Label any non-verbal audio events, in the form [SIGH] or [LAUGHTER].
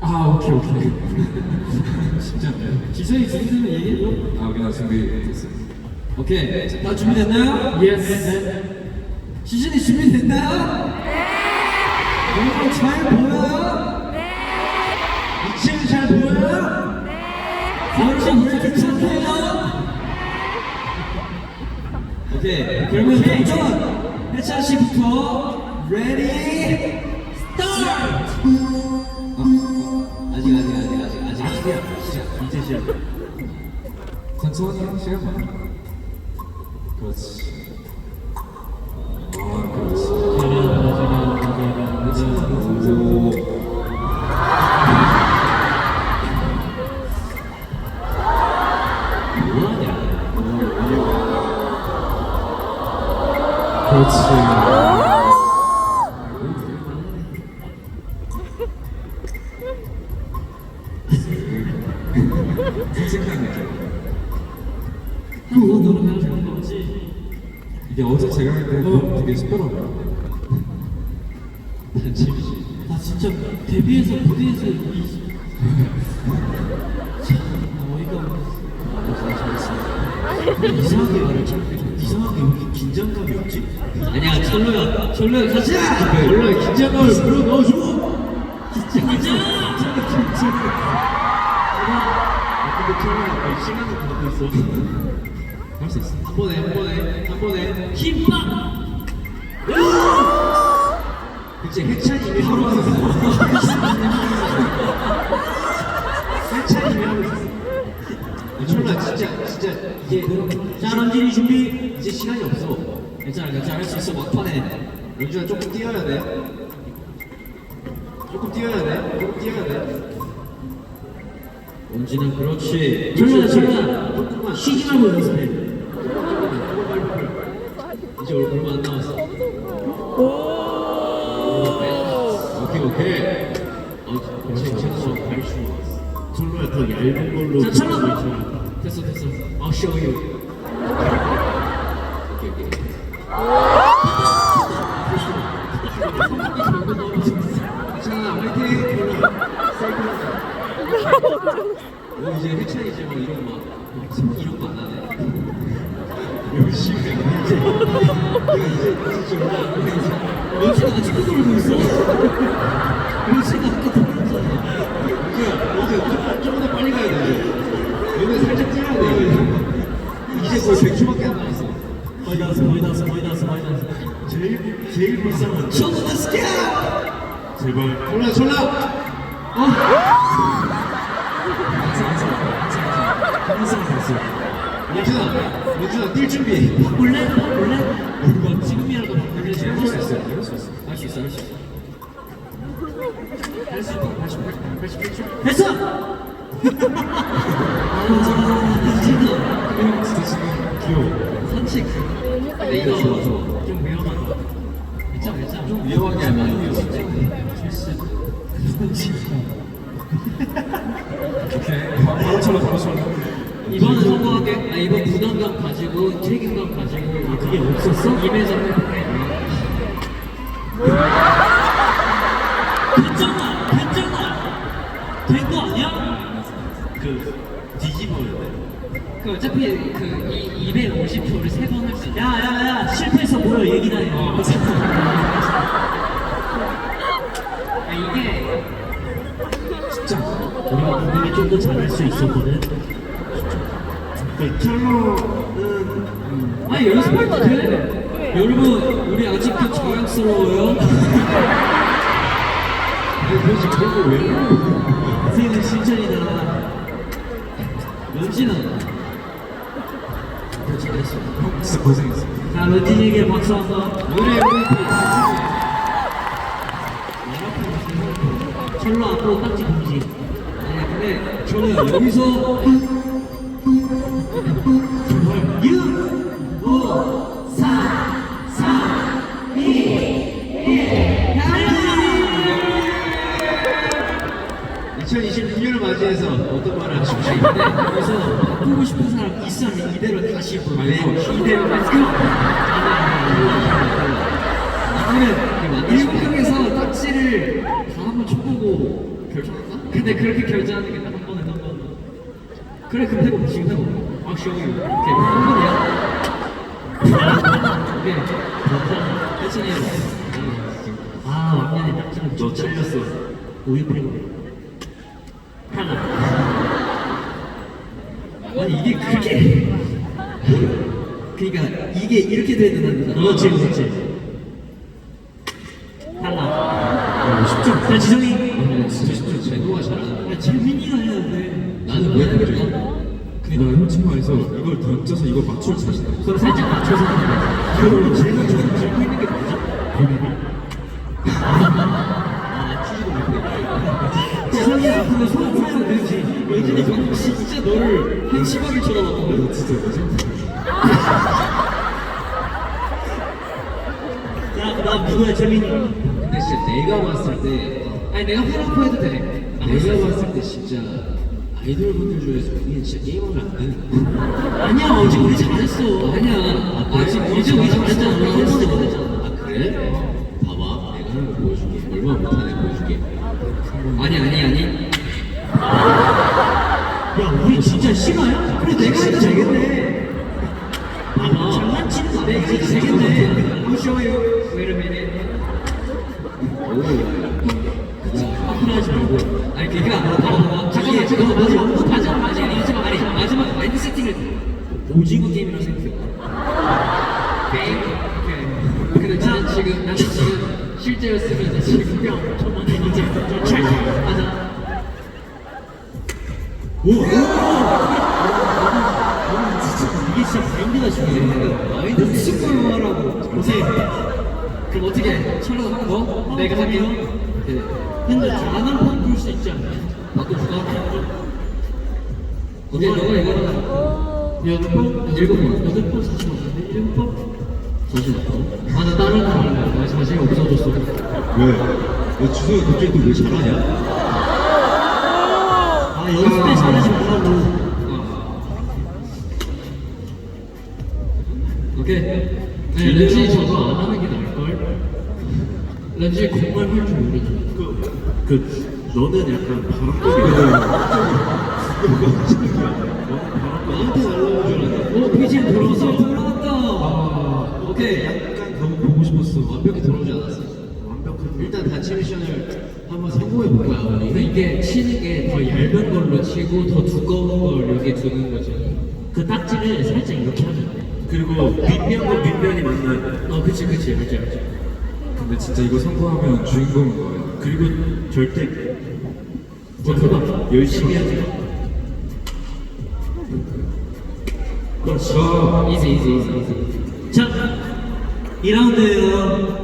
아 오케이 오케이 진짜인데 지성이 준비되면 얘기해줘. 아 오케이 나 준비됐어 오케이. 자, 다 준비됐나요? 예스. 시즌이 준비됐나요? 네. 여러분 잘 보여요? 네. 이치는 잘 보여요? 네. 당신 왜 괜찮아요? 오케이. 그러면 도전! 해찬 씨부터 레디! 아직 아직 아직 아직 아직 아직이야. 시작. 이제 시작. 천천히 시간 많아 그렇지 아 그렇지 오 그렇지 한 한번 너는 나랑 잘먹지. 이게 어제 제가 할 때도 되게 시끄러워요. 아 진짜. 데뷔해서 무대에서 이 참, 어이가 없네. 이상하게 말을 참 이상하게 여기 긴장감이 없지? 아니야 철로야. 철로야 가자 철로야 긴장감을 불어 넣어줘 있어 할 수 있어 한 번에 한 번에 한 번에 힘빵 이제 하고. 해찬이미 하고 있었어. 철라 진짜 진짜 이제 자 런쥔이 준비 이제 시간이 없어. 괜찮아 괜찮아 할 수 있어 막판에. 런쥔아 조금 뛰어야 돼. 조금 뛰어야 돼. 조금 뛰어야 돼. 런쥔아 그렇지. 철라 조금만 쉬지 말고 연습해. 이제 얼마 안 남았어. 오케이 오케이. 어. 갈수 있어. 철로야 더 얇은 걸로 자, 철로. 됐어, 됐어. I'll show you. 오케이, 오케이. 자, 화이팅! 뭐 이제 해찬이지 뭐 이런 손 이런 거 안 하네. 열심히 해. 이제, 내가 이제, 이제 있어. 연습 아직도 그러고 있어. 연습 아까 돌았잖아. 그래, 어제 조금- 더 빨리 가야 돼. 오늘 살짝 뛰어야 돼. 이제 거의 100초밖에 안 남았어. 거의 다 왔어 거의 다 왔어 거의 다 왔어 거의 다 왔어 제일 제일 불쌍한 건 저도 스kia! 제발 졸라 졸라! 어? 항상 됐어 민준아, 민준아 뛸 준비. 바꿀래? 바꿀래? 이거 지금이라도 바꿀래? 지금 할수 있어. 할수 있어 할수 있어, 할수 있어. 할수 있다. 88, 88초. 됐어! 아, 민준아. 진짜 지금 귀여워 산책. 근데 이거 좋아, 좋아. 좀 위험하다. 괜찮아, 괜찮아. 좀 위험한 게 아니야 실수. 오케이 바로 쳐라 바로 쳐라 이번은 성공할게. 아, 이번 부담감 가지고, 책임감 가지고, 그게 없었어? 회복해. 됐잖아! 됐잖아! 된 거 아니야? 그 뒤집어야 돼그 어차피 그 이, 250초를 세 번 할 수 있어. 야, 야, 야! 실패해서 뭐야, 얘기나 해. [LAUGHS] 아, 이게. 진짜 우리가 분명히 좀더 잘할 수 있었거든 그 철로는 아니, 연습할 때 돼. 여러분, 우리 아직도 저약스러워요? 도대체 그런 걸왜 그래 인생은 실전이다. 런쥔아. 너 잘했어. 진짜 고생했어 자, 런쥔에게 박수 한 번. 노래 MVP. 철로 앞으로 딱지 금지. 아니, 근데 저는 여기서 6, 5, 4, 3, 2, 1. 2026년을 맞이해서 어떤 말을 하시고 싶은데 그래서 바꾸고 싶은 사람 있으면 이대로 다시 볼래? 이대로 let's go! 이거는 일평에서 딱 씨를 다 한번 쳐보고 결정할까? 근데 그렇게 결정하는 게 딱 한 번에 한 번. 그래 그럼 해보 지금 해보. 아 한 번이야. 오케이. 해찬이 해봐. 아 왕년에 딱지는 너 잘렸어 우유 패고 하나 아니 이게 그렇게. 그러니까 이게 이렇게 되는 거잖아. 그렇지 그렇지 하나 않다. 자 지성이 진짜 않다. 제노가 잘하는. 야 재민이가 해야 돼 나는 왜 그래? 근데 나 현침만에서 이걸 던져서 이거 맞출 자신 없어. 살짝 맞춰서 하는 거야 그럼 제일 먼저 들고 있는 게 뭐죠? 지성이 앞으로 손을 풀면 되지 예진이 방금 진짜 너를 한심하게 쳐다봤거든. 진짜 뭐지? 자 그다음 누구야? 재민이. 근데 진짜 내가 봤을 때 아니 내가 화라고 해도 돼. 내가 봤을 때 진짜 아이돌 분들 중에서 우리는 진짜 게임을 안 되는 아니야 어제 우리 잘했어. 아니야. 아직 어제 우리 잘했잖아. 우리 한 번에 못했잖아. 아. 그래? 봐봐. 내가 하는 거 보여줄게. 얼마나 못하는지 보여줄게. 아니 아니 아니. 야 우리 진짜 실화야? 그래 내가 해도 되겠네. 봐봐. 장난치는 거 내가 해도 되겠네. I'll show you Wait a minute 오 말고 아니 그니까 잠깐만 잠깐만 마지막 마지막 마지막 마지막 아니 마지막 마인드 세팅을 오징어 게임이라고 생각해 게임 오케이 근데 나는 지금 나는 지금 실제였으면 지금 뿅 저번에 이제 잘 맞아 이게 진짜 마인드가 중요해 마인드 스쿨로 하라고 보세요 그럼 어떻게 해? 철로 하는 거? 내가 할게요 오케이 근데 나는 바꿀 수 있지 않나? 바꿔줄까? 오케이 너가 이거 여덟 번? 일곱 번. 여덟 번 사실 없는데 일곱 번? 자신 없어? 아나 다른 거 할래 나 자신이 없어졌어 왜? 너 주성이 갑자기 또왜 잘하냐? 아 연습 때 잘하지 말라고 오케이. 네, 렌지 저거 안 하는? 렌지 정말 할줄 모르죠. 그, 그 너는 약간 바람둥이거든 나한테 날라온 줄 알았네. 어, BGM 돌아왔어. 돌아왔다. 오케이. 약간 너무 보고 싶었어. 완벽히 들어오지 않았어. 완벽한. 일단 단체 미션을 한번 성공해 볼 거야. 우리. 근데 이게 치는 게 더 얇은 걸로 치고 더 두꺼운 걸 여기 두는 거지. 그 딱지를 살짝 이렇게 하면 돼 그리고 밑면과 밑면이 만나요. 어, 그치, 그치, 그치, 그치. 근데 진짜 이거 성공하면 주인공인 거예요. 그리고 절대 뭐 그거 열심히 하지. 그렇지. 아, 이지, 이지, 이지, 이지. 자, 2라운드예요.